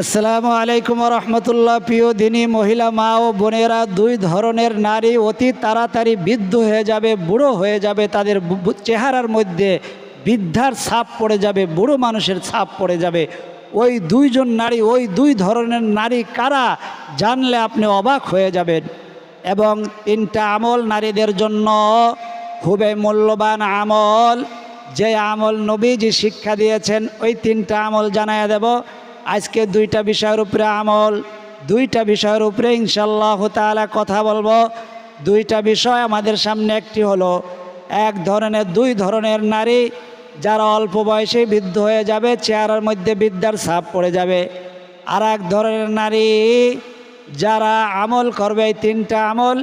আসসালামু আলাইকুম রহমতুল্লাহ প্রিয় দিনী, মহিলা, মা ও বোনেরা, দুই ধরনের নারী অতি তাড়াতাড়ি বৃদ্ধ হয়ে যাবে, বুড়ো হয়ে যাবে, তাদের চেহারার মধ্যে বৃদ্ধার ছাপ পড়ে যাবে, বুড়ো মানুষের ছাপ পড়ে যাবে। ওই দুইজন নারী, ওই দুই ধরনের নারী কারা জানলে আপনি অবাক হয়ে যাবেন। এবং তিনটা আমল নারীদের জন্য খুবই মূল্যবান আমল। যে আমল নবীজি শিক্ষা দিয়েছেন, ওই তিনটা আমল জানাইয়া দেব। আজকে দুইটা বিষয়ের উপরে আমল, দুইটা বিষয়ের উপরে ইনশাল্লাহ তাআলা কথা বলব। দুইটা বিষয় আমাদের সামনে একটি হলো, এক ধরনের, দুই ধরনের নারী যারা অল্প বয়সে বৃদ্ধ হয়ে যাবে, চেহারার মধ্যে বিদ্যার ছাপ পড়ে যাবে। আর এক ধরনের নারী যারা আমল করবে, এই তিনটা আমল,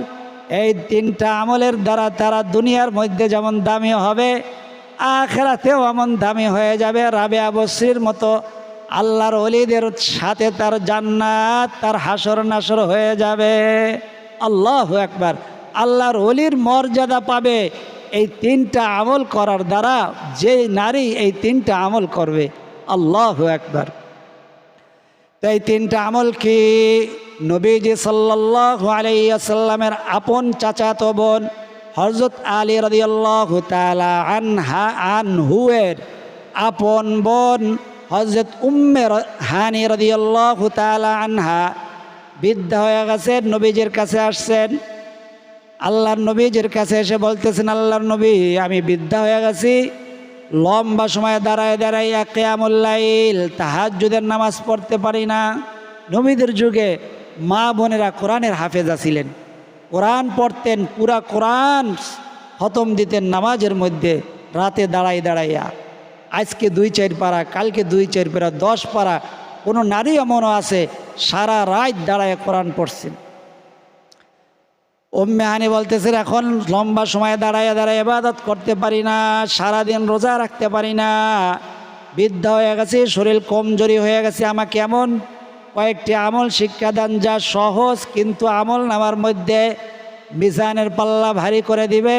এই তিনটা আমলের দ্বারা তারা দুনিয়ার মধ্যে যেমন দামি হবে, আখেরাতেও এমন দামি হয়ে যাবে। রাবে আবশ্রীর মতো আল্লাহর অলিদের সাথে তার জান্নাত, তার হাসর নাসর হয়ে যাবে। আল্লাহ একবার আল্লাহর অলির মর্যাদা পাবে এই তিনটা আমল করার দ্বারা যে নারী এই তিনটা আমল করবে। আল্লাহ একবার তাই তিনটা আমল কি? নবীজি সাল্লাল্লাহু আলাইহি আসাল্লামের আপন চাচাতো বোন হযরত আলী রাদিয়াল্লাহু তাআলা আনহা আনহুয়ের আপন বোন হযরত উম্মে হানি রাদিয়াল্লাহু তাআলা আনহা বৃদ্ধা হয়ে গেছেন, নবীজির কাছে আসছেন। আল্লাহর নবীজির কাছে এসে বলতেছেন, আল্লাহর নবী, আমি বৃদ্ধা হয়ে গেছি। লম্বা সময় দাঁড়ায় দাঁড়াইয়া কেয়ামুল্লাইল তাহাজ্জুদের নামাজ পড়তে পারি না। নবীদের যুগে মা বোনেরা কোরআনের হাফেজা ছিলেন কোরআন পড়তেন, পুরা কোরআন হতম দিতেন নামাজের মধ্যে, রাতে দাঁড়াই দাঁড়াইয়া। আজকে দুই চার পারা কালকে দুই চার পারা দশ পারা কোনো নারী এমনও আছে, সারা রাত দাঁড়ায় কোরআন পড়ছেন। ওম্মে হানি বলতেছেন এখন লম্বা সময় দাঁড়ায় দাঁড়ায় এবাদত করতে পারি না, সারাদিন রোজা রাখতে পারি না, বৃদ্ধা হয়ে গেছে, শরীর কমজোরি হয়ে গেছে, আমাকে এমন কয়েকটি আমল শিক্ষাদান যা সহজ, কিন্তু আমল নামার মধ্যে মিজানের পাল্লা ভারী করে দিবে।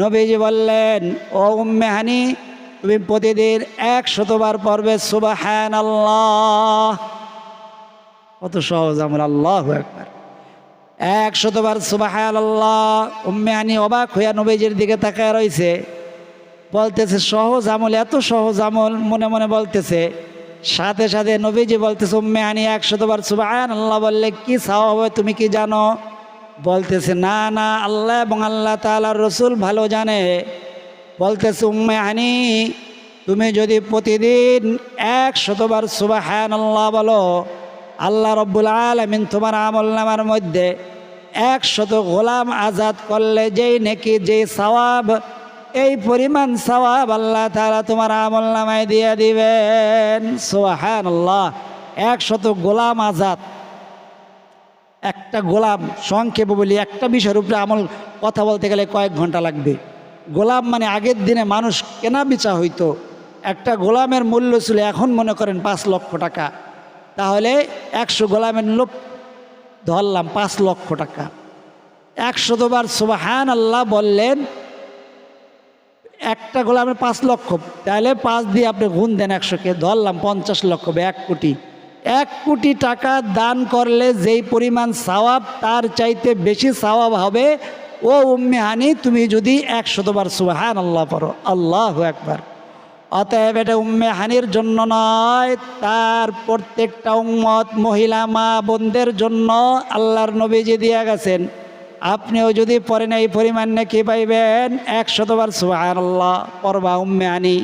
নবীজি বললেন, ও উম্মে হানি তুমি প্রতিদিন এক শতবার পড়বে সুবাহান আল্লাহ কত সহজ আমল, আল্লাহ একবার এক শতবার সুবাহাল আল্লাহ উম্মে আনি অবাক হইয়া নবীজির দিকে তাকায় রয়েছে বলতেছে, সহজ আমল, এত সহজ আমল, মনে মনে বলতেছে। সাথে সাথে নবীজি বলতেছে, উম্মে আনি এক শতবার সুবাহান আল্লাহ বললে কি চাও হবে তুমি কি জানো? বলতেছে, না না, আল্লাহ এবং আল্লাহ তাআলার রসুল ভালো জানে। বলতেছে উম্মে আনি, তুমি যদি প্রতিদিন এক শতবার সুবাহান আল্লাহ বলো, আল্লাহ রব্বুল আলমিন তোমার আমল নামার মধ্যে একশত গোলাম আজাদ করলে যেই নাকি, যেই সওয়াব, এই পরিমাণ সওয়াব আল্লাহ তারা তোমার আমল নামায় দিয়ে দিবেন। সোহান আল্লাহ একশত গোলাম আজাদ। একটা গোলাম সংক্ষেপে বলি, একটা বিষয়ের উপরে আমল কথা বলতে গেলে কয়েক ঘণ্টা লাগবে। গোলাম মানে আগের দিনে মানুষ কেনা বেচা হইতো। একটা গোলামের মূল্য ছিল এখন মনে করেন পাঁচ লক্ষ টাকা। তাহলে একশো গোলামের লোক ধরলাম পাঁচ লক্ষ টাকা। একশো একশতবার সুবাহান আল্লাহ বললেন, একটা গোলামের পাঁচ লক্ষ, তাহলে পাঁচ দিয়ে আপনি গুণ দেন একশোকে ধরলাম পঞ্চাশ লক্ষ বা এক কোটি। এক কোটি টাকা দান করলে যেই পরিমাণ সওয়াব, তার চাইতে বেশি সওয়াব হবে ও উম্মে হানি, তুমি যদি একশতবার সুবাহান আল্লাহ পড়ো, আল্লাহ একবার অতএব এটা উম্মে হানির জন্য নয়, তার প্রত্যেকটা উম্মত মহিলা, মা বোনদের জন্য আল্লাহর নবীজি দিয়ে গেছেন। আপনিও যদি পড়েন এই পরিমাণ নাকি পাইবেন, একশতবার সুহান আল্লাহ পড়বা উম্মে আনি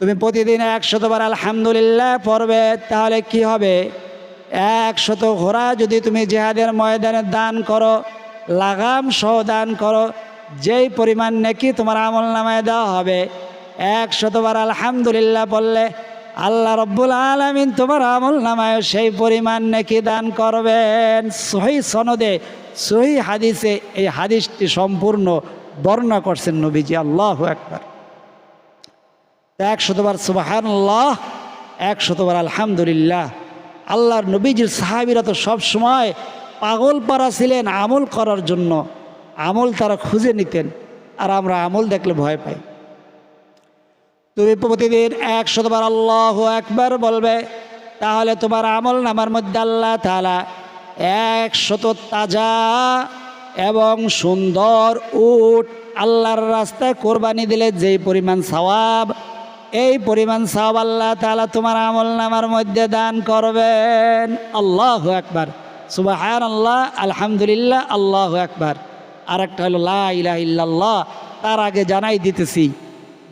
তুমি প্রতিদিন একশতবার আলহামদুলিল্লাহ পড়বে, তাহলে কি হবে? একশত ঘোড়া যদি তুমি জেহাদের ময়দানে দান করো লাগাম সহ দান করো। যেই পরিমাণ নাকি তোমার আমল নামায় দেওয়া হবে এক একশতবার আলহামদুলিল্লাহ বললে, আল্লাহ রব্বুল আলমিন তোমার আমল নামায় সেই পরিমাণ নাকি দান করবেন। সহি সনদে, সহি হাদিসে এই হাদিসটি সম্পূর্ণ বর্ণনা করছেন নবীজি, আল্লাহ একবার এক শতবার সুবাহান্লাহ এক শতবার আলহামদুলিল্লাহ। আল্লাহর নবীজির সাহাবিরা তো সব সময় পাগল পাড়া ছিলেন আমল করার জন্য, আমল তারা খুঁজে নিতেন আর আমরা আমল দেখলে ভয় পাই। তুমি প্রতিদিন এক শতবার আল্লাহ একবার বলবে, তাহলে তোমার আমল নামার মধ্যে আল্লাহ তালা এক শত তাজা এবং সুন্দর উট আল্লাহর রাস্তায় কোরবানি দিলে যেই পরিমাণ সওয়াব, এই পরিমাণ সওয়াব আল্লাহ তাআলা তোমার আমল নামার মধ্যে দান করবেন। আল্লাহ একবার সুবাহান আল্লাহ আলহামদুলিল্লাহ, আল্লাহ একবার আর একটা হলো, লা ইলাহা ইল্লাল্লাহ, তার আগে জানাই দিতেছি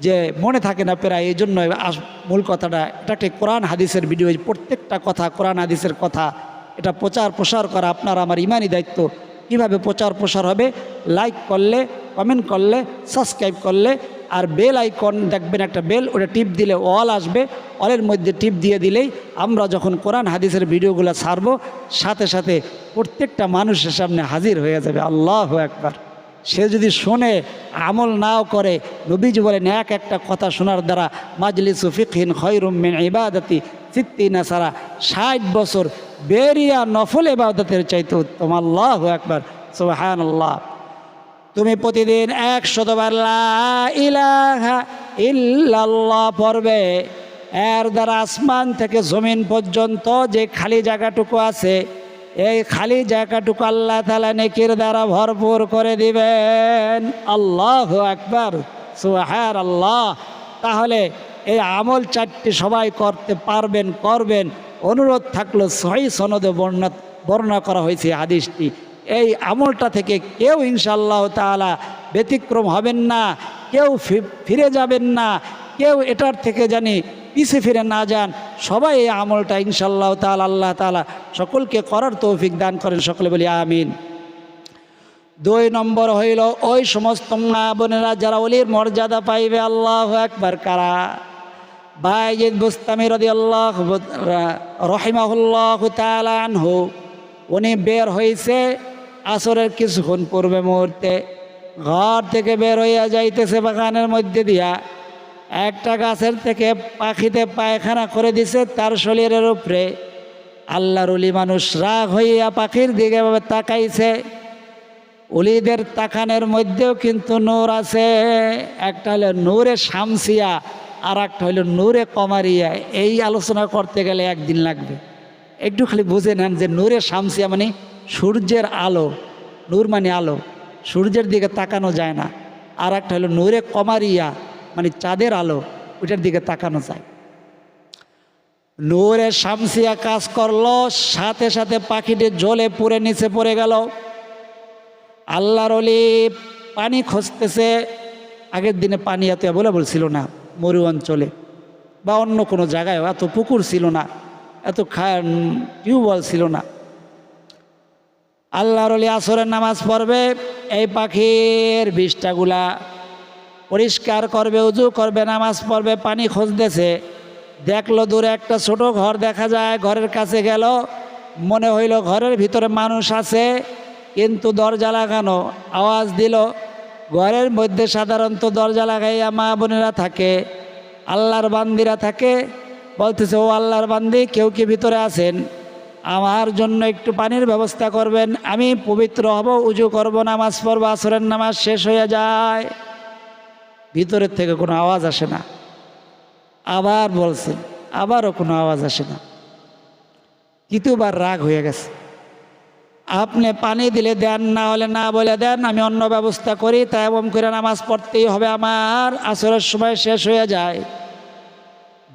যে মনে থাকে না প্রায় এই জন্য মূল কথাটা, এটা একটি কোরআন হাদিসের ভিডিও প্রত্যেকটা কথা, কোরআন হাদিসের কথা, এটা প্রচার প্রসার করা আপনার আমার ইমানই দায়িত্ব। কীভাবে প্রচার প্রসার হবে? লাইক করলে কমেন্ট করলে সাবস্ক্রাইব করলে, আর বেল আইকন দেখবেন একটা বেল ওটা টিপ দিলে অল আসবে। অলের মধ্যে টিপ দিয়ে দিলেই আমরা যখন কোরআন হাদিসের ভিডিওগুলো সারবো সাথে সাথে প্রত্যেকটা মানুষের সামনে হাজির হয়ে যাবে। আল্লাহ একবার সে যদি শোনে, আমল নাও করে, নবীজি বলেন, এক একটা কথা শোনার দ্বারা মাজলিস ফিকহিন খৈরুমিন ইবাদতি চিত্তি নাসারা ষাট বছর বেরিয়া নফল ইবাদতের চাইতে উত্তম। আল্লাহ একবার আল্লাহ তুমি প্রতিদিন এক শতবার ইল্লাল্লাহ পড়বে। এর দ্বারা আসমান থেকে জমিন পর্যন্ত যে খালি জায়গাটুকু আছে এই খালি জায়গাটুকু আল্লাহ তালা নেকির দ্বারা ভরপুর করে দিবেন। আল্লাহ একবার সুহার আল্লাহ তাহলে এই আমল চারটি সবাই করতে পারবেন, করবেন। অনুরোধ থাকল সহি সনদে বর্ণনা বর্ণনা করা হয়েছে হাদিসটি। এই আমলটা থেকে কেউ ইনশাল্লাহ তাআলা ব্যতিক্রম হবেন না, কেউ ফিরে যাবেন না, কেউ এটার থেকে জানি পিছে ফিরে না যান। সবাই এই আমলটা ইনশাল্লাহ তাল আল্লাহ তাআলা সকলকে করার তৌফিক দান করেন, সকলে বলি আমিন। দুই নম্বর হইল, ওই সমস্ত মা বোনেরা যারা অলির মর্যাদা পাইবে, আল্লাহ একবার কারা? বাইজিদ বুস্তামি রদি আল্লাহ রহিমাহুল্লাহ তালানহু উনি বের হয়েছে আসরের কিছুক্ষণ পূর্বে মুহূর্তে, ঘর থেকে বের হইয়া যাইতেছে বাগানের মধ্যে দিয়া। একটা গাছের থেকে পাখিতে পায়খানা করে তার শরীরের উপরে আল্লাহর উলি মানুষ রাগ হইয়া পাখির দিকে তাকাইছে। উলিদের তাকানের মধ্যেও কিন্তু নূর আছে। একটা হলো নূরে শামসিয়া আর একটা হলো নূরে কমারিয়া। এই আলোচনা করতে গেলে একদিন লাগবে। একটু খালি বুঝে নেন যে নূরে শামসিয়া মানে সূর্যের আলো। নূর মানে আলো। সূর্যের দিকে তাকানো যায় না। আর একটা হলো নূরে কমারিয়া। মানে চাঁদের আলো, ওইটার দিকে তাকানো যায়। নূরে শামসিয়া কাজ করল, সাথে সাথে পাখিটি জলে পুড়ে নিচে পড়ে গেল। আল্লাহর অলি পানি খসতেছে আগের দিনে পানি এত অ্যাভেলেবল ছিল না মরু অঞ্চলে, বা অন্য কোনো জায়গায় এত পুকুর ছিল না, এত টিউবওয়েল ছিল না। আল্লাহর অলি আসরের নামাজ পড়বে, এই পাখির বিষ্টাগুলা পরিষ্কার করবে, উজু করবে, নামাজ পড়বে, পানি খুঁজতেছে। দেখল দূরে একটা ছোট ঘর দেখা যায়, ঘরের কাছে গেল। মনে হইল ঘরের ভিতরে মানুষ আছে, কিন্তু দরজা লাগানো। আওয়াজ দিল, ঘরের মধ্যে সাধারণত দরজা লাগাইয়া মা বোনেরা থাকে, আল্লাহর বান্দিরা থাকে। বলতেছে, ও আল্লাহর বান্দি, কেউ কি ভিতরে আছেন? আমার জন্য একটু পানির ব্যবস্থা করবেন, আমি পবিত্র হব, উজু করব, নামাজ পড়ব, আসরের নামাজ শেষ হয়ে যায়। ভিতরের থেকে কোনো আওয়াজ আসে না। আবার বলছেন আবারও কোনো আওয়াজ আসে না। তৃতীয়বার রাগ হয়ে গেছে। আপনি পানি দিলে দেন, না হলে না বলে দেন, আমি অন্য ব্যবস্থা করি তাই এমন করে নামাজ পড়তেই হবে, আমার আসরের সময় শেষ হয়ে যায়।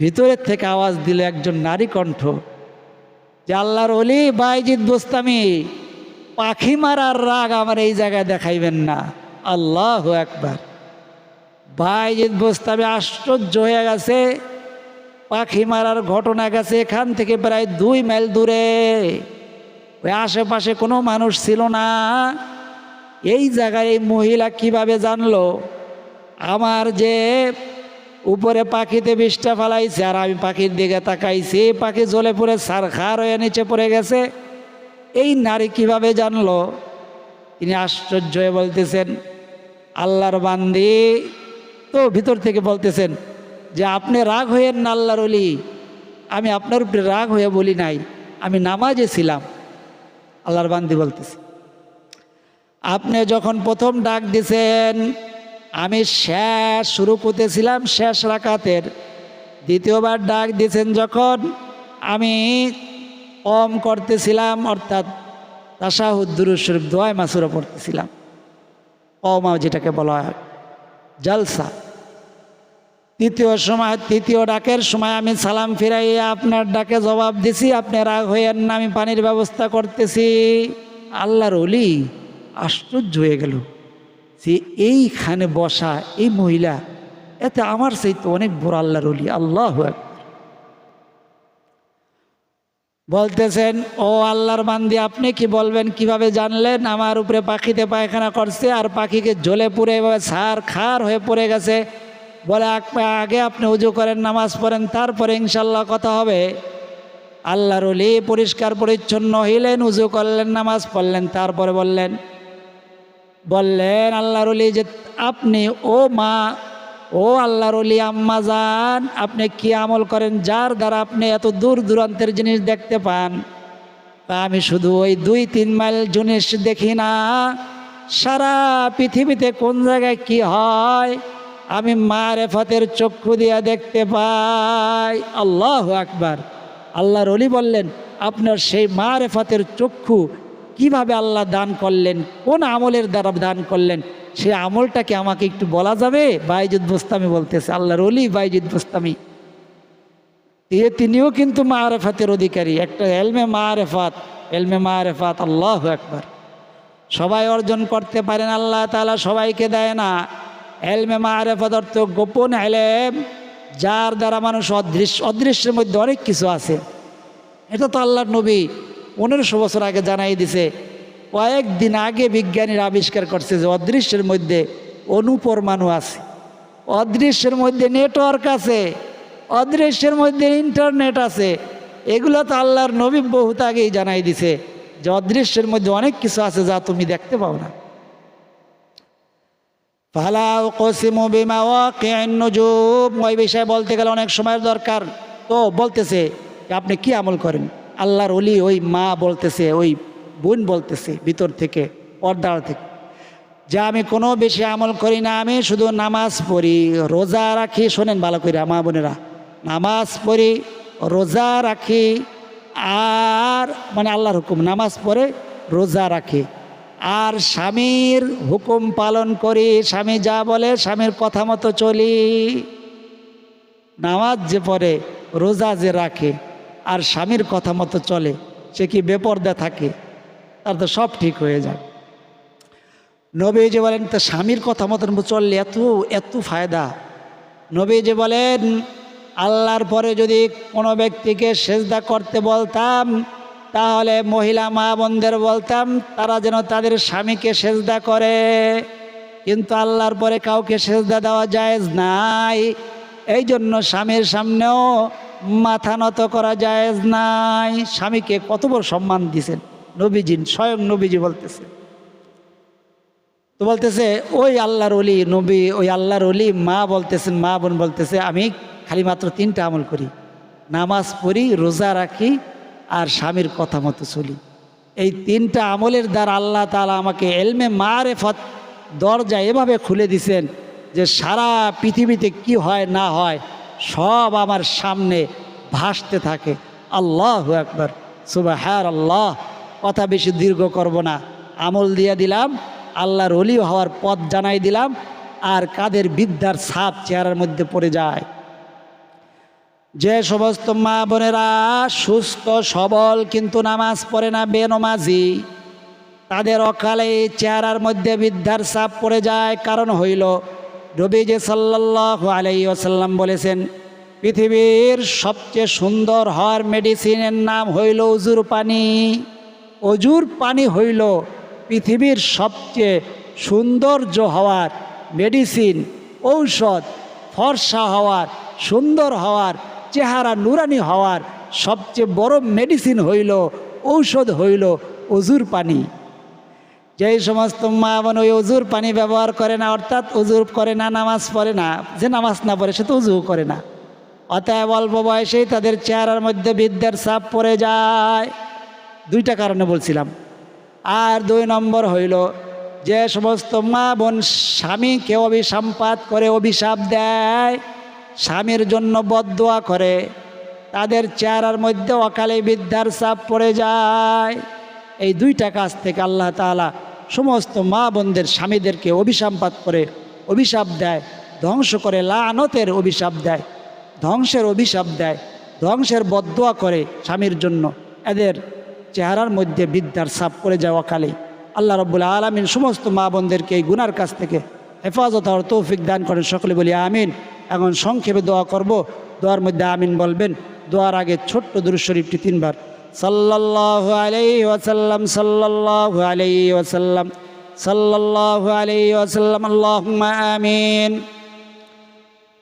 ভিতরের থেকে আওয়াজ দিল একজন নারী কণ্ঠ, যে আল্লাহর অলি বাইজিৎ বুস্তামি, পাখি মারার রাগ আমার এই জায়গায় দেখাইবেন না। আল্লাহ একবার বাইজিদ বুস্তামি আশ্চর্য হয়ে গেছে। পাখি মারার ঘটনা গেছে এখান থেকে প্রায় দুই মাইল দূরে। ওই আশেপাশে কোনো মানুষ ছিল না। এই জায়গায় এই মহিলা কীভাবে জানলো? আমার যে উপরে পাখিতে বিষটা ফালাইছে, আর আমি পাখির দিকে তাকাইছি, পাখি জলে পড়ে সার খার হয়ে নিচে পড়ে গেছে। এই নারী কীভাবে জানলো? তিনি আশ্চর্য হয়ে বলতেছেন, আল্লাহর বান্দি তো ভিতর থেকে বলতেছেন যে আপনি রাগ হয়েন না আল্লাহর অলি আমি আপনার উপরে রাগ হয়ে বলি নাই। আমি নামাজে ছিলাম। আল্লাহর বান্দি বলতেছে, আপনি যখন প্রথম ডাক দিছেন, আমি শেষ শুরু করতেছিলাম শেষ রাকাতের। দ্বিতীয়বার ডাক দিয়েছেন যখন, আমি কম করতেছিলাম, অর্থাৎ তাসাহুদ্দুরুর শরীফ দোয়ায় মাসুরা পড়তেছিলাম। কমা যেটাকে বলা হয়। জলসা তৃতীয় সময়, তৃতীয় ডাকের সময় আমি সালাম ফিরাইয়া আপনার ডাকে জবাব দিছি, আপনি রাগ হইয়েন না, আমি পানির ব্যবস্থা করতেছি আল্লাহর অলি আশ্চর্য হয়ে গেল যে এইখানে বসা এই মহিলা, এতে আমার সেই তো অনেক বড় আল্লাহর অলি আল্লাহ আকবার। বলতেছেন, ও আল্লাহর বান্দি, আপনি কি বলবেন? কীভাবে জানলেন? আমার উপরে পাখিতে পায়খানা করছে আর পাখিকে জ্বলে পুড়ে এভাবে সার খার হয়ে পড়ে গেছে। বলে, আগ- আপনি উজু করেন, নামাজ পড়েন, তারপরে ইনশাল্লাহ কথা হবে। আল্লাহর অলি পরিষ্কার, পরিচ্ছন্ন হইলেন, উজু করলেন, নামাজ পড়লেন, তারপরে বললেন বললেন আল্লাহর অলি যে, আপনি ও মা ও আল্লাহর অলি আম্মা যান আপনি কি আমল করেন যার দ্বারা আপনি এত দূর দূরান্তের জিনিস দেখতে পান? তা আমি শুধু ওই দুই তিন মাইল জিনিস দেখি না। সারা পৃথিবীতে কোন জায়গায় কি হয়, আমি মারেফতের চক্ষু দিয়া দেখতে পাই। আল্লাহ আকবার। আল্লাহর অলি বললেন, আপনার সেই মারেফতের চক্ষু কীভাবে আল্লাহ দান করলেন? কোন আমলের দ্বারা দান করলেন? সেই আমলটাকে আমাকে একটু বলা যাবে? বাইজুদ বোস্তামি বলতেছে, আল্লাহর অলি বাইজুদ বোস্তামি। এ তিনিও কিন্তু মারেফাতের অধিকারী, একটা এলমে মারেফাত এলমে মারেফাত, আল্লাহ একবার সবাই অর্জন করতে পারেন, আল্লাহ তালা সবাইকে দেয় না। এলমে মারেফাত অর্থ গোপন এলেম, যার দ্বারা মানুষ অদৃশ্য, অদৃশ্যের মধ্যে অনেক কিছু আছে। এটা তো আল্লাহর নবী পনেরোশো বছর আগে জানাই দিছে কয়েকদিন আগে বিজ্ঞানীরা আবিষ্কার করছে যে অদৃশ্যের মধ্যে অনুপরমাণু আছে। অদৃশ্যের মধ্যে নেটওয়ার্ক আছে, অদৃশ্যের মধ্যে ইন্টারনেট আছে। এগুলো তো আল্লাহর নবী বহুত আগেই জানাই দিছে যে অদৃশ্যের মধ্যে অনেক কিছু আছে যা তুমি দেখতে পাও না। ওই বিষয়ে বলতে গেলে অনেক সময়ের দরকার। তো বলতেছে আপনি কি আমল করেন? আল্লাহর অলি ওই মা বলতেছে, ওই বোন বলতেছে ভিতর থেকে, পর্দার থেকে। যে আমি কোনো বেশি আমল করি না, আমি শুধু নামাজ পড়ি, রোজা রাখি, শোনেন ভালো করে মা বোনেরা, নামাজ পড়ি, রোজা রাখি, আর মানে আল্লাহর হুকুম, নামাজ পড়ে, রোজা রাখি। আর স্বামীর হুকুম পালন করি, স্বামী যা বলে স্বামীর কথা মতো চলি। নামাজ যে পড়ে, রোজা যে রাখে, আর স্বামীর কথা মতো চলে, সে কি বেপর্দা থাকে? তার তো সব ঠিক হয়ে যায়। নবী যে বলেন, তো স্বামীর কথা মতন চললে এত এত ফায়দা। নবী যে বলেন, আল্লাহর পরে যদি কোনো ব্যক্তিকে সেজদা করতে বলতাম, তাহলে মহিলা মা বোনদের বলতাম, তারা যেন তাদের স্বামীকে সেজদা করে। কিন্তু আল্লাহর পরে কাউকে সেজদা দেওয়া জায়েজ নাই। এই জন্য স্বামীর সামনেও মাথা নত করা জায়েজ নাই। স্বামীকে কত বড় সম্মান দিছেন। নবীজি, স্বয়ং নবীজি বলতেছে। তো বলতেছে, ওই আল্লাহর অলি নবী, ওই আল্লাহর অলি মা বলতেছেন, মা বোন বলতেছে, আমি খালি মাত্র তিনটা আমল করি। নামাজ পড়ি, রোজা রাখি আর স্বামীর কথা মতো চলি। এই তিনটা আমলের দ্বারা আল্লাহ তালা আমাকে এলমে মারেফত দরজা এভাবে খুলে দিছেন যে সারা পৃথিবীতে কি হয় না হয় সব আমার সামনে ভাসতে থাকে। আল্লাহ একবার সুবাহ হ্যাঁ আল্লাহ কথা বেশি দীর্ঘ করব না। আমল দিয়ে দিলাম, আল্লাহর অলি হওয়ার পথ জানাই দিলাম, আর কাদের বিদ্যার সাপ চেহারার মধ্যে পড়ে যায়। যে সমস্ত মা বোনেরা সুস্থ, সবল, কিন্তু নামাজ পড়ে না, বেনমাজি, তাদের অকালে চেহারার মধ্যে বিদ্যার সাপ পড়ে যায়। কারণ হইল রবিজে সাল্লাহ আলাই আসাল্লাম বলেছেন, পৃথিবীর সবচেয়ে সুন্দর হওয়ার মেডিসিনের নাম হইল উজুর পানি। অজুর পানি হইল পৃথিবীর সবচেয়ে সৌন্দর্য হওয়ার মেডিসিন ঔষধ, ফর্সা হওয়ার, সুন্দর হওয়ার, চেহারা নুরানি হওয়ার সবচেয়ে বড় মেডিসিন হইল, ঔষধ হইল অজুর পানি। যেই সমস্ত মা বোন ওই অজুর পানি ব্যবহার করে না, অর্থাৎ অজুর করে না, নামাজ পড়ে না, যে নামাজ না পড়ে সে তো উজু করে না। অতএব অল্প বয়সেই তাদের চেহারার মধ্যে বিদ্যার চাপ পড়ে যায়। দুইটা কারণে বলছিলাম। আর দুই নম্বর হইল, যে সমস্ত মা বোন স্বামীকে অভিসম্পাত করে অভিশাপ দেয়, স্বামীর জন্য বদদোয়া করে, তাদের চেহারার মধ্যে অকালে বিদ্যার চাপ পড়ে যায়। এই দুইটা কাজ থেকে আল্লাহ তাআলা সমস্ত মা বোনদের স্বামীদেরকে অভিসম্পাত করে অভিশাপ দেয়, ধ্বংস করে, লানতের অভিশাপ দেয়, ধ্বংসের অভিশাপ দেয়, ধ্বংসের বদোয়া করে স্বামীর জন্য। এদের চেহারার মধ্যে বিদ্যার সাপ করে যাওয়া অকালে আল্লাহ রব্বুল আলমিন সমস্ত মা বোনদেরকে এই গুনার কাছ থেকে হেফাজত হওয়ার তৌফিক দান করেন। সকলে বলি আমিন। এখন সংক্ষেপে দোয়া করব। দোয়ার মধ্যে আমিন বলবেন, দোয়ার আগে ছোট্ট দুরুদ শরীফটি তিনবার। সাল্লাল্লাহু আলাই ওয়াসাল্লাম, সাল্লাল্লাহু আলাইহি ওয়াসাল্লাম, সাল্লাল্লাহু আলাইহি ওয়াসাল্লাম, আল্লাহুম্মা আমিন।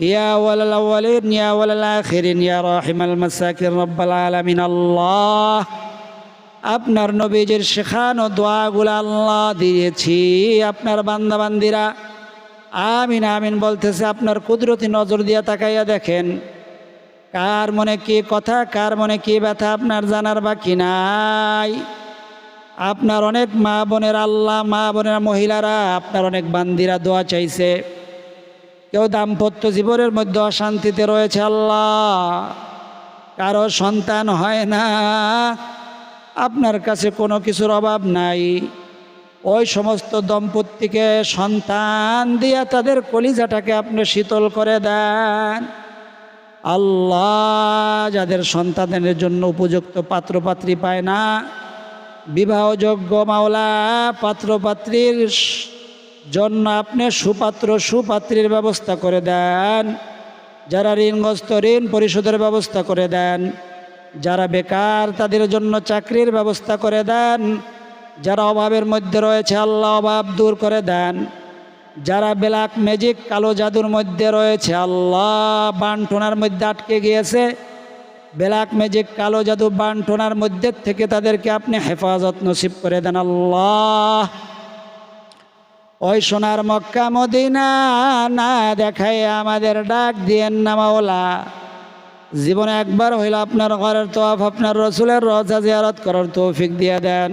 يا ولى الأولين يا ولى الآخرين يا راحم المساكين رب العالمين الله আপনার নবীজির শেখানো দোয়াগুলো আল্লাহ দিয়েছি আপনার বান্দাবান্দিরা আমিন আমিন বলতেছে আপনার কুদরতি নজর দিয়ে তাকাইয়া দেখেন কার মনে কি কথা কার মনে কি ব্যথা আপনার জানার বাকি নাই আপনার অনেক মা বোনের আল্লাহ মা বোনের মহিলারা আপনার অনেক বান্দিরা দোয়া চাইছে কেউ দাম্পত্য জীবনের মধ্যে অশান্তিতে রয়েছে আল্লাহ। কারও সন্তান হয় না। আপনার কাছে কোনো কিছুর অভাব নাই। ওই সমস্ত দম্পতিকে সন্তান দিয়া তাদের কলিজাটাকে আপনি শীতল করে দেন। আল্লাহ যাদের সন্তানের জন্য উপযুক্ত পাত্রপাত্রী পায় না, বিবাহযোগ্য মাওলা পাত্রপাত্রীর জন্য আপনি সুপাত্র, সুপাত্রীর ব্যবস্থা করে দেন। যারা ঋণগ্রস্ত, ঋণ পরিশোধের ব্যবস্থা করে দেন। যারা বেকার, তাদের জন্য চাকরির ব্যবস্থা করে দেন। যারা অভাবের মধ্যে রয়েছে, আল্লাহ অভাব দূর করে দেন। যারা ব্ল্যাক ম্যাজিক, কালো জাদুর মধ্যে রয়েছে, আল্লাহ বানটোনার মধ্যে আটকে গিয়েছে। ব্ল্যাক ম্যাজিক, কালো জাদু বানটোনার মধ্যে থেকে তাদেরকে আপনি হেফাজত নসিব করে দেন, আল্লাহ। ওই সোনার মক্কা মদিনা না দেখাই আমাদের ডাক দিয়েন না মাওলা। জীবনে একবার হইল আপনার ঘরের তোয়াফ আপনার রসুলের রজা জিয়ারত করার তৌফিক দিয়ে দেন।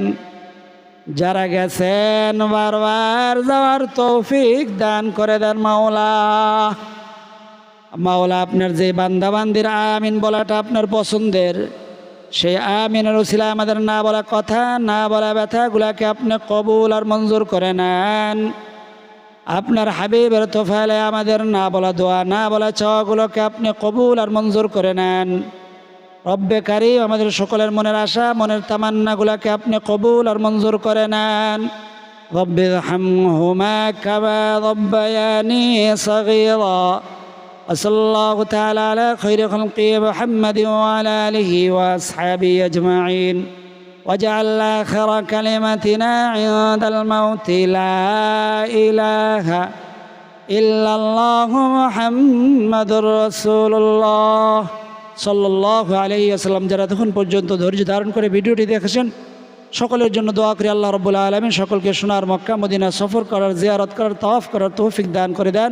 যারা গেছেন বারবার যাওয়ার তৌফিক দান করে দেন মাওলা। মাওলা আপনার যে বান্দাবান্দির আমিন বলাটা আপনার পছন্দের। সেই আমিনের উসিলা আমাদের না বলা কথা, না বলা ব্যথাগুলাকে আপনি কবুল আর মঞ্জুর করে নেন। আপনার হাবিবের তোফালে আমাদের না বলা দোয়া, না বলা চাওয়াগুলোকে আপনি কবুল আর মঞ্জুর করে নেন। রব্বে কারি আমাদের সকলের মনের আশা, মনের তামান্নাগুলাকে আপনি কবুল আর মঞ্জুর করে নেন। রব্বে হামহুমা কাবা রব্বায়ানি সগীরা। وصلى الله تعالى على خير خلقه محمد وعلى آله وأصحابه أجمعين واجعل آخر كلمتنا عند الموت لا إله إلا الله محمد رسول الله সাল্লাহ আলহি আসাল্লাম যারা তখন পর্যন্ত ধৈর্য ধারণ করে ভিডিওটি দেখেছেন সকলের জন্য দোয়া করি আল্লাহ রবুল্লা আলমিন সকলকে সোনার মক্কা মদিনা সফর করার জিয়ারত করার তওয়াফ করার তৌফিক দান করে দেন